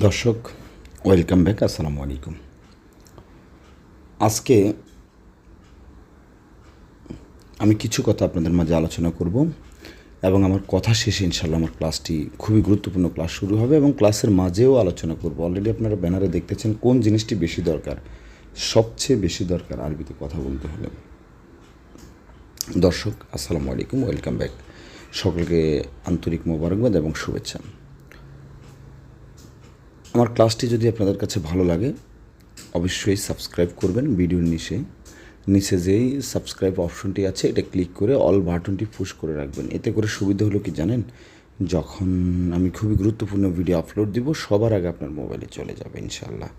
দর্শক, welcome back, আসসালামু আলাইকুম। আজকে আমি কিছু কথা আপনাদের মাঝে আলোচনা করব এবং আমার কথা শেষে ইনশাল্লাহ আমার ক্লাসটি খুবই গুরুত্বপূর্ণ ক্লাস শুরু হবে এবং ক্লাসের মাঝেও আলোচনা করব। অলরেডি আপনারা ব্যানারে দেখতেছেন কোন জিনিসটি বেশি দরকার, সবচেয়ে বেশি দরকার আরবিতে কথা বলতে হলে। দর্শক, আসসালামু আলাইকুম, ওয়েলকাম ব্যাক। সকলকে আন্তরিক মোবারকবাদ এবং শুভেচ্ছা। আমার ক্লাসটি যদি আপনাদের কাছে ভালো লাগে, অবশ্যই সাবস্ক্রাইব করবেন ভিডিওর নিচে। নিচে যেই সাবস্ক্রাইব অপশনটি আছে, এটা ক্লিক করে অল বাটনটি পুশ করে রাখবেন। এতে করে সুবিধা হলো কি জানেন? যখন আমি খুবই গুরুত্বপূর্ণ ভিডিও আপলোড দিব, সবার আগে আপনার মোবাইলে চলে যাবে ইনশাল্লাহ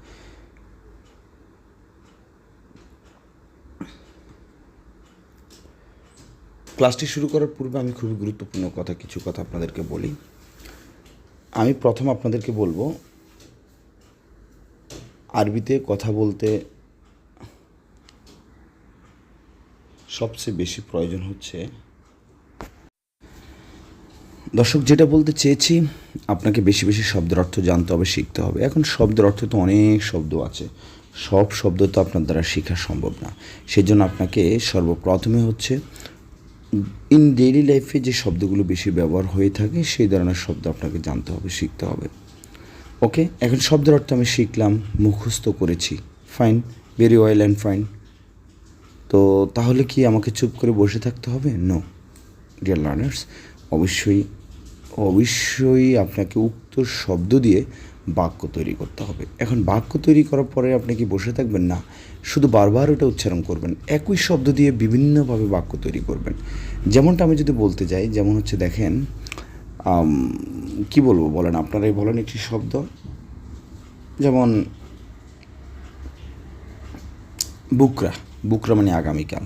ক্লাসটি শুরু করার পূর্বে আমি খুবই গুরুত্বপূর্ণ কথা, কিছু কথা আপনাদেরকে বলি। আমি প্রথম আপনাদেরকে বলব আরবিতে কথা বলতে সবচেয়ে বেশি প্রয়োজন হচ্ছে। দর্শক, যেটা বলতে চেয়েছি, আপনাকে বেশি বেশি শব্দের অর্থ জানতে হবে, শিখতে হবে। এখন শব্দের অর্থ তো অনেক শব্দ আছে। সব শব্দ তো আপনার দ্বারা শেখা সম্ভব না। সেই জন্য আপনাকে সর্বপ্রথমে হচ্ছে ইন ডেইলি লাইফে যে শব্দগুলো বেশি ব্যবহার হয়ে থাকে, সেই ধরনের শব্দ আপনাকে জানতে হবে, শিখতে হবে। ওকে এখন শব্দের অর্থ আমি শিখলাম, মুখস্থ করেছি। Fine very well and fine তো তাহলে কি আমাকে চুপ করে বসে থাকতে হবে? নো ডিয়ার লার্নার্স অবশ্যই অবশ্যই আপনাকে উক্ত শব্দ দিয়ে বাক্য তৈরি করতে হবে। এখন বাক্য তৈরি করার পরে আপনি কি বসে থাকবেন? না, শুধু বারবার ওটা উচ্চারণ করবেন। একই শব্দ দিয়ে বিভিন্নভাবে বাক্য তৈরি করবেন। যেমনটা আমি যদি বলতে যাই, যেমন হচ্ছে দেখেন কি বলব বলেন, আপনারাই বলেন একটি শব্দ। যেমন, বুকরা বুকরা মানে আগামীকাল।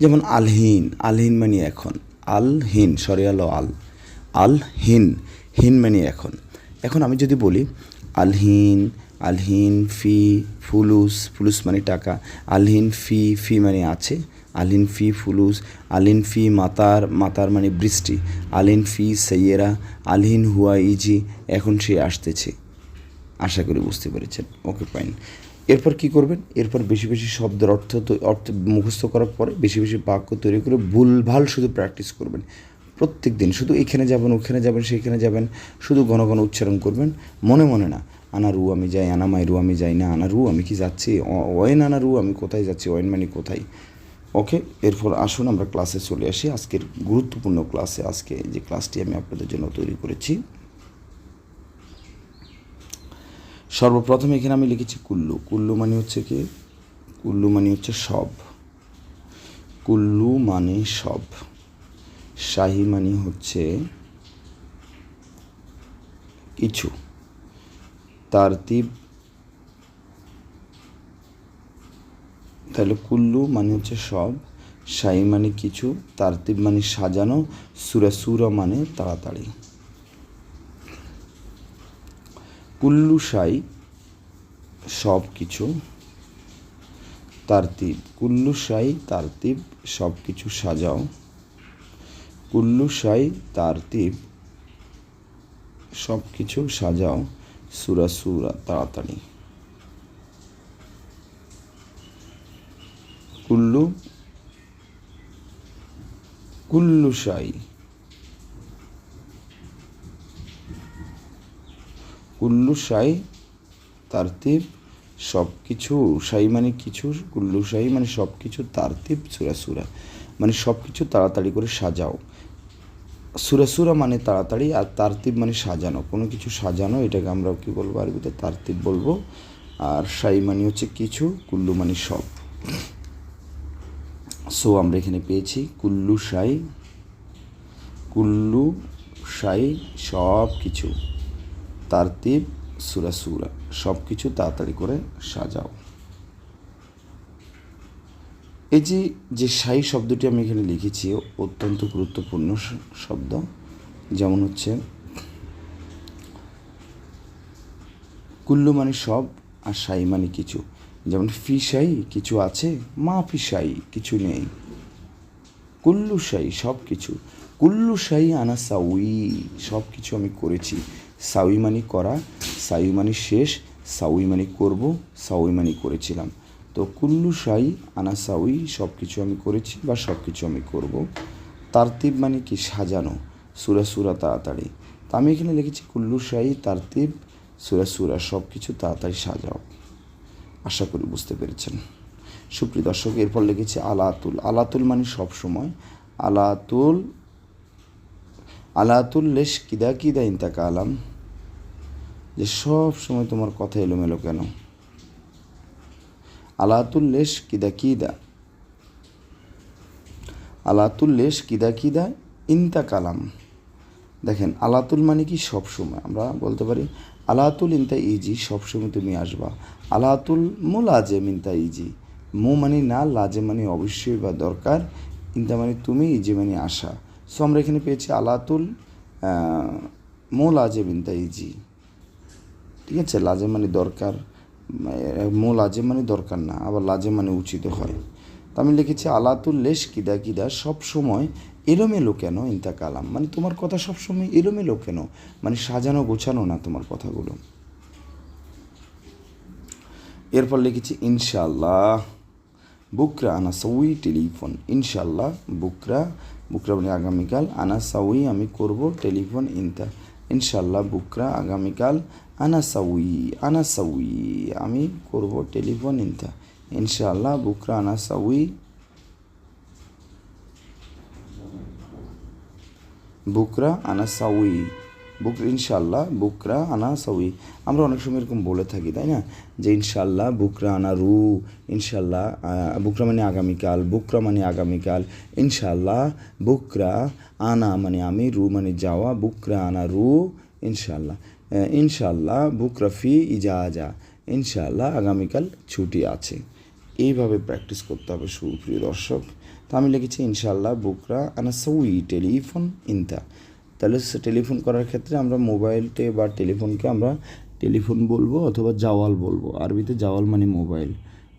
যেমন, আলহীন আলহীন মানে এখন। আলহিন, সরি, আলো, আল। আলহিন, হিন মানে এখন। এখন আমি যদি বলি, আলহীন আলহীন, ফি, ফুলুস ফুলুস মানে টাকা। আলহীন, ফি ফি মানে আছে। আলিন ফি ফুলুস, আলিন ফি মাতার মাতার মানে বৃষ্টি, আলিন ফি সৈয়েরা আলহিন হুয়া ইজি, এখন সে আসতেছে। আশা করি বুঝতে পেরেছেন। Okay, fine. এরপর কি করবেন? এরপর বেশি বেশি শব্দের অর্থ অর্থ মুখস্থ করার পরে বেশি বেশি বাক্য তৈরি করে ভুলভাল শুধু প্র্যাকটিস করবেন। প্রত্যেক দিন শুধু এখানে যাবেন, ওখানে যাবেন সেইখানে যাবেন, শুধু ঘন ঘন উচ্চারণ করবেন, মনে মনে না, আনা রু, আমি যাই, আনা মাই রু, আমি যাই, না, আনা রু, আমি কি যাচ্ছি? অ- ওয়েন আনা রু, আমি কোথায় যাচ্ছি? ওয়েন মানে কোথায়? ওকে এরপর আসুন আমরা ক্লাসে চলে আসি। আজকের গুরুত্বপূর্ণ ক্লাসে আজকে যে ক্লাসটি আমি আপনাদের জন্য তৈরি করেছি। সর্বপ্রথম এখানে আমি লিখেছি কুল্লু। কুল্লু মানে হচ্ছে কি? কুল্লু মানে হচ্ছে সব। কুল্লু মানে সব। শাহি মানে হচ্ছে কিছু। তারতিব তাহলে কুল্লু মানে হচ্ছে সব সাই মানে কিছু, তারতিব মানে সাজানো, সুরা সুরা মানে তাড়াতাড়ি। কুল্লু শাই সব কিছু, তারতিব, কুল্লু শাই তারতিব, সব কিছু সাজাও। কুল্লু সাই তারতিব, সব কিছু সাজাও, সুরা সুরা, তাড়াতাড়ি। কুল্লু কুল্লু শাই। কুল্লু শাই তারতিব সব কিছু শাই মানে কিছু, কুল্লু শাই মানে সব কিছু তারতিব সুরা সুরা। মানে সব কিছু তাড়াতাড়ি করে সাজাও। সুরা সুরা মানে তাড়াতাড়ি আর তারতিব মানে সাজানো। কোনো কিছু সাজানো, এটাকে আমরা কি বলব? আরবিতে তারতিব বলব। আর শাই মানে হচ্ছে কিছু, কুল্লু মানে সব। সো আমরা এখানে পেয়েছি কুল্লু সাই কুল্লু সাই সব কিছু তারতিব, সুরা সুরা সব কিছু তাড়াতাড়ি করে সাজাও। এই যে যে সাই শব্দটি আমি এখানে লিখেছি, অত্যন্ত গুরুত্বপূর্ণ শব্দ। যেমন হচ্ছে, কুল্লু মানে সব আর সাই মানে কিছু। যেমন ফিসাই কিছু আছে, মা ফিসাই কিছু নেই। কুল্লু শাই সব কিছু কুল্লু শাই আনা সাউই সব কিছু আমি করেছি। সাউই মানে করা সাই মানে শেষ, সাউই মানে করব, সাউই মানে করেছিলাম। তো কুল্লু সাই আনা সাউই সব কিছু আমি করেছি বা সব কিছু আমি করব। তারতিব মানে কি সাজানো, সুরা সুরা তাড়াতাড়ি। তা আমি এখানে লিখেছি কুল্লু সাই, তারতিব, সুরা সুরা সব কিছু তাড়াতাড়ি সাজাও। আশা করি বুঝতে পেরেছেন। সুপ্রিয় দর্শক, এরপর লিখেছি আলাতুল। আলাতুল মানে সব সময়। আলাতুল আলাতুল লেশ কিদা কিদা ইন্তাকা আলাম যে সব সময় তোমার কথা এলোমেলো কেন? আলাতুল লেশ কিদা কিদা। আলাতুল লেশ কিদা কিদা ইন্তা কালাম। দেখেন, আলাতুল মানে কি সব সময়? আমরা বলতে পারি আলাতুল ইনতা ইজি, সবসময় তুমি আসবা। আলাতুল মু লাজেম ইনতা ইজি। মু মানে না লাজে মানে অবশ্যই বা দরকার। ইনতা মানে তুমি ইজি মানে আসা। সো আমরা এখানে পেয়েছি আলাতুল মু লাজেম ইনতা ইজি। ঠিক আছে লাজে মানে দরকার। মো লাজে মানে দরকার না, আবার লাজে মানে উচিত হয়। তো আমি লিখেছি আলাতুল লেশ কিদা কিদা সব সময় এলোমেলো কেন ইন্তা কালাম মানে তোমার কথা সবসময় এলোমেলো কেন? মানে সাজানো গোছানো না তোমার কথাগুলো? এরপর লিখেছি ইনশাল্লাহ বুকরা আনা সাউই টেলিফোন। ইনশাল্লাহ বুকরা বুকরা মানে আগামীকাল আনা সাউই আমি করব টেলিফোন ইনতা ইনশাল্লাহ বুকরা আগামীকাল আনা সাউই আনা সাউই আমি করব টেলিফোন ইনতা। ইনশাল্লাহ বুকরা আনা সাউই বুকরা আনা সাউই। বুক ইনশাল্লাহ বুকরা আনা সাউই। আমরা অনেক সময় এরকম বলে থাকি, তাই না? যে ইনশাল্লাহ বুকরা আনা রু ইনশাল্লাহ বুকরা মানে আগামীকাল, বুকরা মানে আগামীকাল ইনশাল্লাহ বুকরা আনা মানে আমি, রু মানে যাওয়া, বুকরা আনা রু ইনশাল্লাহ ইনশাল্লাহ বুকরা ফি ইজাজা ইনশাল্লাহ আগামীকাল ছুটি আছে। এইভাবে প্র্যাকটিস করতে হবে সুপ্রিয় দর্শক। তো আমি লিখেছি ইনশাল্লাহ বুকরা আনা সউই টেলিফোন ইনতা তাহলে টেলিফোন করার ক্ষেত্রে আমরা মোবাইলটে বা টেলিফোনকে আমরা টেলিফোন বলব অথবা জাওয়াল বলব। আরবিতে জাওয়াল মানে মোবাইল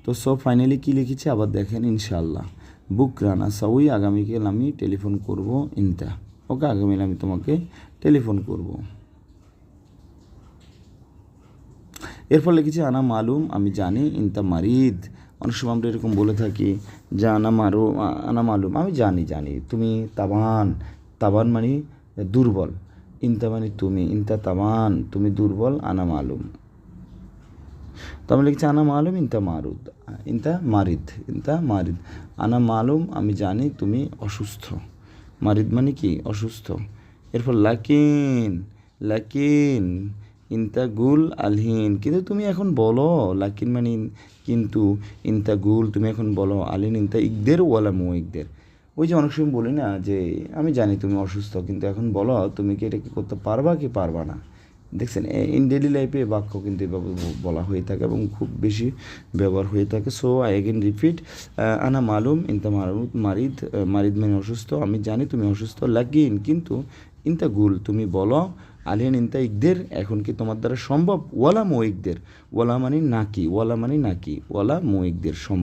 তো সব ফাইনালি কী লিখেছি? আবার দেখেন ইনশাল্লাহ বুক রানা সাউই আগামীকাল আমি টেলিফোন করব ইনতা ওকে, আগামীকাল আমি তোমাকে টেলিফোন করব। এরপর লিখেছি, আনা মালুম, আমি জানি ইনতা মারিদ। অনেক সময় আমরা এরকম বলে থাকি, যে আনা মারু আনা মালুম আমি জানি জানি। তুমি তাবান। তাবান মানে দুর্বল। ইনতা মানে তুমি। ইনতা তাবান। তুমি দুর্বল, আনা মালুম তো আমি লিখছি, আনা মালুম ইনতা মারুদ। ইনতা মারিদ। ইনতা মারিদ। আনা মালুম আমি জানি তুমি অসুস্থ। মারিদ মানে কি? অসুস্থ। এরপর, লাকিন লাকিন। ইনতা গুল আলহিন। কিন্তু তুমি এখন বলো, লাকিন মানে কিন্তু ইনতা গুল তুমি এখন বলো আলিন ইনতা ইকদের ওয়ালা মো ইকদের ওই যে অনেক সময় বলি না যে, আমি জানি তুমি অসুস্থ, কিন্তু এখন বলো, তুমি কি এটা কি করতে পারবা কি পারবা না? দেখছেন ইন ডেলি লাইফে বাক্য কিন্তু এভাবে বলা হয়ে থাকে এবং খুব বেশি ব্যবহার হয়ে থাকে। সো আই এগেন রিপিট আনা মালুম, ইনতা মারুদ মারিদ মারিদ মানে অসুস্থ, আমি জানি তুমি অসুস্থ লাগিন কিন্তু ইনতা গুল তুমি বলো আলিয়ান ইনতা ইকদের, এখন কি তোমার দ্বারা সম্ভব? ওয়ালা মোইকদের ওয়ালা মানে নাকি? ওয়ালা মানে নাকি? ওয়ালা মোইকদের সম্ভব।